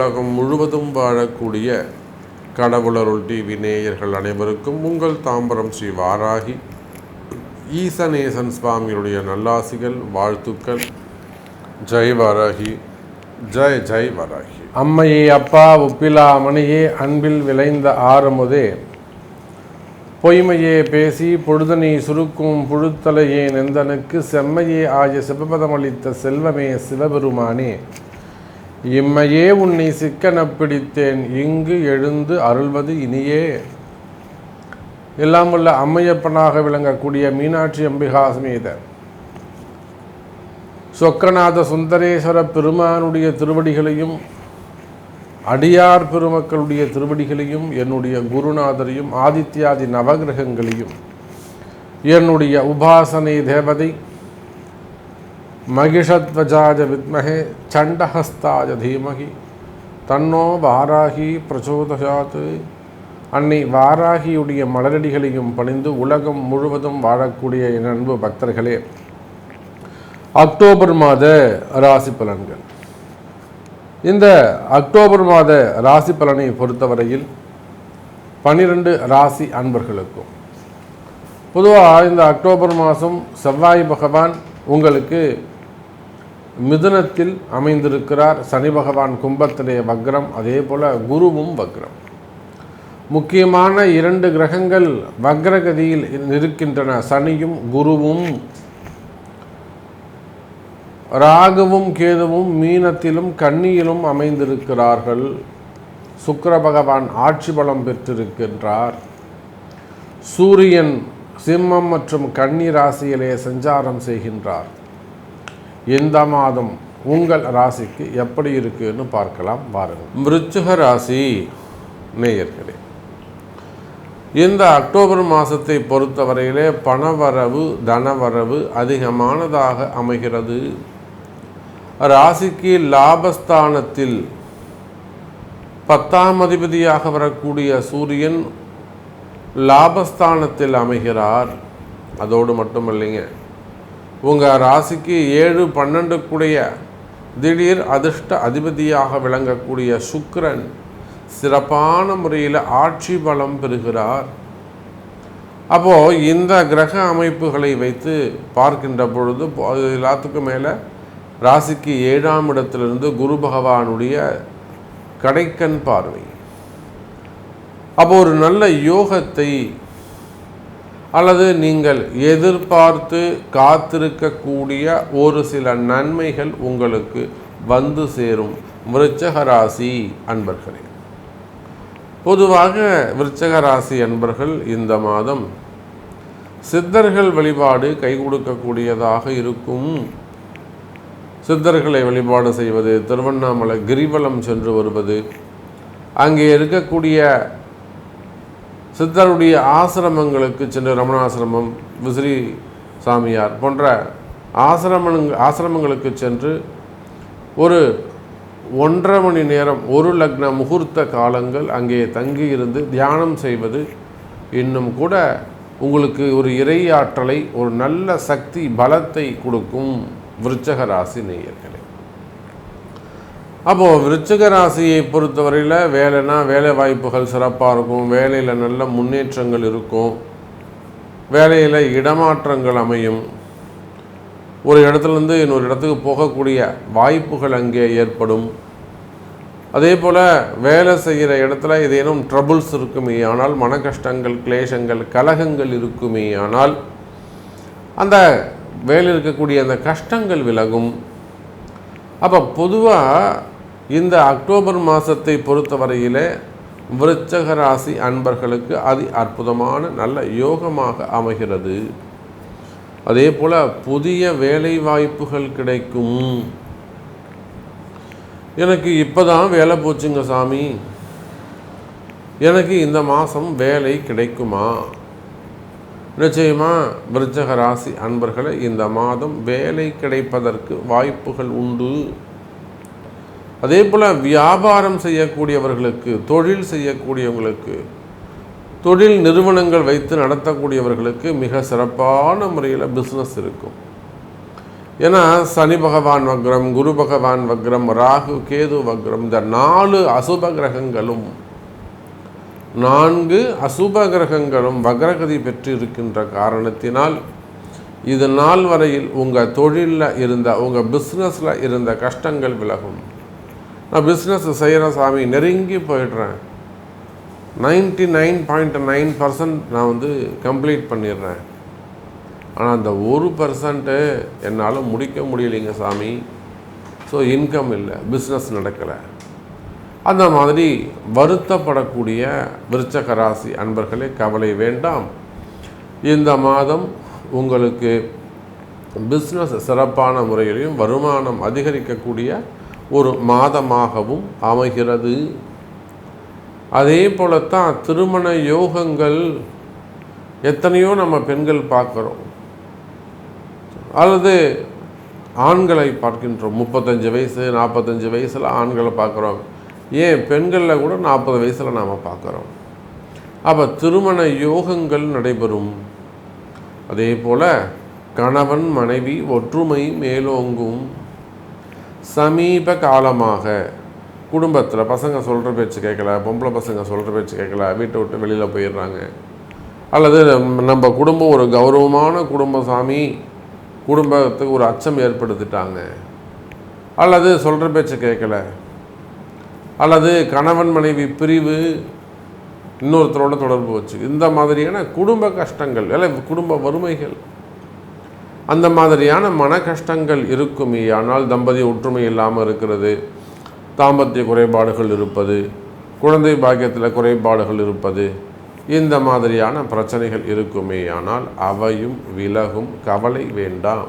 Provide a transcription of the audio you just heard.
உலகம் முழுவதும் வாழக்கூடிய கடவுளருள் டிவி நேயர்கள் அனைவருக்கும் உங்கள் தாம்பரம் ஸ்ரீ வாராகி. ஈசநேசன் சுவாமியுடைய நல்லாசிகள் வாழ்த்துக்கள். ஜெய் வாராகி ஜெய் ஜெய் வாராகி. அம்மையே அப்பா ஒப்பிலா மணியே அன்பில் விளைந்த ஆரமுதே பொய்மையே பேசி பொழுதனை சுருக்கும் புழுத்தலையே நெந்தனுக்கு செம்மையே ஆய சிவபதமளித்த செல்வமே சிவபெருமானே. இம்மையே உன்னை சிக்கன பிடித்தேன் இங்கு எழுந்து அருள்வது இனியே. எல்லாம் உள்ள அம்மையப்பனாக விளங்கக்கூடிய மீனாட்சி அம்பிகா சமேத சொக்கநாத சுந்தரேஸ்வர பெருமானுடைய திருவடிகளையும் அடியார் பெருமக்களுடைய திருவடிகளையும் என்னுடைய குருநாதரையும் ஆதித்யாதி நவகிரகங்களையும் என்னுடைய உபாசனை தேவதை மகிஷத்வஜாஜ வித்மகே சண்டஹஸ்தாஜ தீமகி. தன்னோ வாராகி பிரச்சோதயாத் அன்னை வாராகியுடைய மலரடிகளையும் பணிந்து உலகம் முழுவதும் வாழக்கூடிய என் அன்பு பக்தர்களே அக்டோபர் மாத ராசி பலன்கள். இந்த அக்டோபர் மாத ராசி பலனை பொறுத்தவரையில் பன்னிரண்டு ராசி அன்பர்களுக்கும் பொதுவாக இந்த அக்டோபர் மாதம் செவ்வாய் பகவான் உங்களுக்கு மிதுனத்தில் அமைந்திருக்கிறார் சனி பகவான் கும்பத்திலே வக்ரம் அதே போல் குருவும் வக்ரம். முக்கியமான இரண்டு கிரகங்கள் வக்ரகதியில் இருக்கின்றன சனியும் குருவும். ராகுவும் கேதுவும் மீனத்திலும் கன்னியிலும் அமைந்திருக்கிறார்கள். சுக்கர பகவான் ஆட்சி பலம் பெற்றிருக்கின்றார். சூரியன் சிம்மம் மற்றும் கன்னி ராசியிலே சஞ்சாரம் செய்கின்றார். இந்த மாதம் உங்கள் ராசிக்கு எப்படி இருக்குன்னு பார்க்கலாம் பாருங்கள் மிருச்சுக ராசி நேயர்களே இந்த அக்டோபர் மாதத்தை பொறுத்தவரையிலே பணவரவு தனவரவு அதிகமானதாக அமைகிறது. ராசிக்கு லாபஸ்தானத்தில் பத்தாம் அதிபதியாக வரக்கூடிய சூரியன் லாபஸ்தானத்தில் அமைகிறார். அதோடு மட்டும் இல்லைங்க உங்கள் ராசிக்கு ஏழு பன்னெண்டு கூடிய திடீர் அதிர்ஷ்ட அதிபதியாக விளங்கக்கூடிய சுக்கரன் சிறப்பான முறையில் ஆட்சி பலம் பெறுகிறார். அப்போது இந்த கிரக அமைப்புகளை வைத்து பார்க்கின்ற பொழுது அது எல்லாத்துக்கும் மேலே ராசிக்கு ஏழாம் இடத்திலிருந்து குரு பகவானுடைய கடைக்கண் பார்வை. அப்போ ஒரு நல்ல யோகத்தை அல்லது நீங்கள் எதிர்பார்த்து காத்திருக்கக்கூடிய ஒரு சில நன்மைகள் உங்களுக்கு வந்து சேரும். விருச்சக ராசி அன்பர்களே. பொதுவாக விருச்சக ராசி அன்பர்கள் இந்த மாதம் சித்தர்கள் வழிபாடு கை கொடுக்கக்கூடியதாக இருக்கும். சித்தர்களை வழிபாடு செய்வது திருவண்ணாமலை கிரிவலம் சென்று வருவது அங்கே இருக்கக்கூடிய சித்தருடைய ஆசிரமங்களுக்கு சென்று ரமணாசிரமம் விசிறி சாமியார் போன்ற ஆசிரமங் ஆசிரமங்களுக்கு சென்று ஒரு ஒன்றரை மணி நேரம் ஒரு லக்ன முகூர்த்த காலங்கள் அங்கே தங்கி இருந்து தியானம் செய்வது இன்னும் கூட உங்களுக்கு ஒரு இறையாற்றலை ஒரு நல்ல சக்தி பலத்தை கொடுக்கும் விருச்சக ராசி நேயர்களே. அப்போது விருச்சிக ராசியை பொறுத்தவரையில் வேலைனா வேலை வாய்ப்புகள் சிறப்பாக இருக்கும். வேலையில் நல்ல முன்னேற்றங்கள் இருக்கும். வேலையில் இடமாற்றங்கள் அமையும். ஒரு இடத்துலேருந்து இன்னொரு இடத்துக்கு போகக்கூடிய வாய்ப்புகள் அங்கே ஏற்படும். அதே போல் வேலை செய்கிற இடத்துல ஏதேனும் ட்ரபுள்ஸ் இருக்குமே ஆனால் மன கஷ்டங்கள் கிளேசங்கள் கலகங்கள் இருக்குமே ஆனால் அந்த வேலை இருக்கக்கூடிய அந்த கஷ்டங்கள் விலகும். அப்போ பொதுவாக இந்த அக்டோபர் மாதத்தை பொறுத்தவரையிலே விருச்சக ராசி அன்பர்களுக்கு அதி அற்புதமான நல்ல யோகமாக அமைகிறது. அதே போல் புதிய வேலை வாய்ப்புகள் கிடைக்கும். எனக்கு இப்போ தான் வேலை போச்சுங்க சாமி. எனக்கு இந்த மாதம் வேலை கிடைக்குமா? நிச்சயமா விருச்சக ராசி அன்பர்களே இந்த மாதம் வேலை கிடைப்பதற்கு வாய்ப்புகள் உண்டு. அதே போல் வியாபாரம் செய்யக்கூடியவர்களுக்கு தொழில் செய்யக்கூடியவங்களுக்கு தொழில் நிறுவனங்கள் வைத்து நடத்தக்கூடியவர்களுக்கு மிக சிறப்பான முறையில் பிஸ்னஸ் இருக்கும். ஏன்னா சனி பகவான் வக்ரம் குரு பகவான் வக்ரம் ராகு கேது வக்ரம் இந்த நாலு அசுப கிரகங்களும் நான்கு அசுப கிரகங்களும் வக்ரகதி பெற்று இருக்கின்ற காரணத்தினால் இது நாள் வரையில் உங்கள் தொழிலில் இருந்த உங்கள் பிஸ்னஸில் இருந்த கஷ்டங்கள் விலகும். நான் பிஸ்னஸ் செய்கிற சாமி நெருங்கி போயிடுறேன். Ninety nine point nine percent நான் வந்து கம்ப்ளீட் பண்ணிடுறேன். ஆனால் அந்த ஒரு பர்சன்ட்டு என்னால் முடிக்க முடியலைங்க சாமி. ஸோ இன்கம் இல்லை பிஸ்னஸ் நடக்கலை. அந்த மாதிரி வருத்தப்படக்கூடிய விருச்சக ராசி அன்பர்களே கவலை வேண்டாம். இந்த மாதம் உங்களுக்கு பிஸ்னஸ் சிறப்பான முறையிலையும் வருமானம் அதிகரிக்கக்கூடிய ஒரு மாதமாகவும் அமைகிறது. அதே போலத்தான் திருமண யோகங்கள் எத்தனையோ நம்ம பெண்கள் பார்க்குறோம். அல்லது ஆண்களை பார்க்கின்றோம். முப்பத்தஞ்சு வயசு நாற்பத்தஞ்சு வயசில் ஆண்களை பார்க்குறோம். ஏன் பெண்களில் கூட நாற்பது வயசில் நாம் பார்க்குறோம். அப்போ திருமண யோகங்கள் நடைபெறும். அதே போல் கணவன் மனைவி ஒற்றுமை மேலோங்கும். சமீப காலமாக குடும்பத்தில் பசங்க சொல்கிற பேச்சு கேட்கல பொம்பளை பசங்க சொல்கிற பேச்சு கேட்கல வீட்டை விட்டு வெளியில் போயிடுறாங்க. அல்லது நம்ம- நம்ம குடும்பம் ஒரு கௌரவமான குடும்ப சாமி குடும்பத்துக்கு ஒரு அச்சம் ஏற்படுத்திட்டாங்க. அல்லது சொல்கிற பேச்சு கேட்கல அல்லது கணவன் மனைவி பிரிவு இன்னொருத்தரோட தொடர்பு வச்சு. இந்த மாதிரியான குடும்ப கஷ்டங்கள் இல்லை குடும்ப வறுமைகள் அந்த மாதிரியான மன கஷ்டங்கள் இருக்குமே. ஆனால் தம்பதி ஒற்றுமை இல்லாமல் இருக்கிறது தாம்பத்திய குறைபாடுகள் இருப்பது குழந்தை பாக்கியத்தில் குறைபாடுகள் இருப்பது இந்த மாதிரியான பிரச்சனைகள் இருக்குமே. ஆனால் அவையும் விலகும் கவலை வேண்டாம்.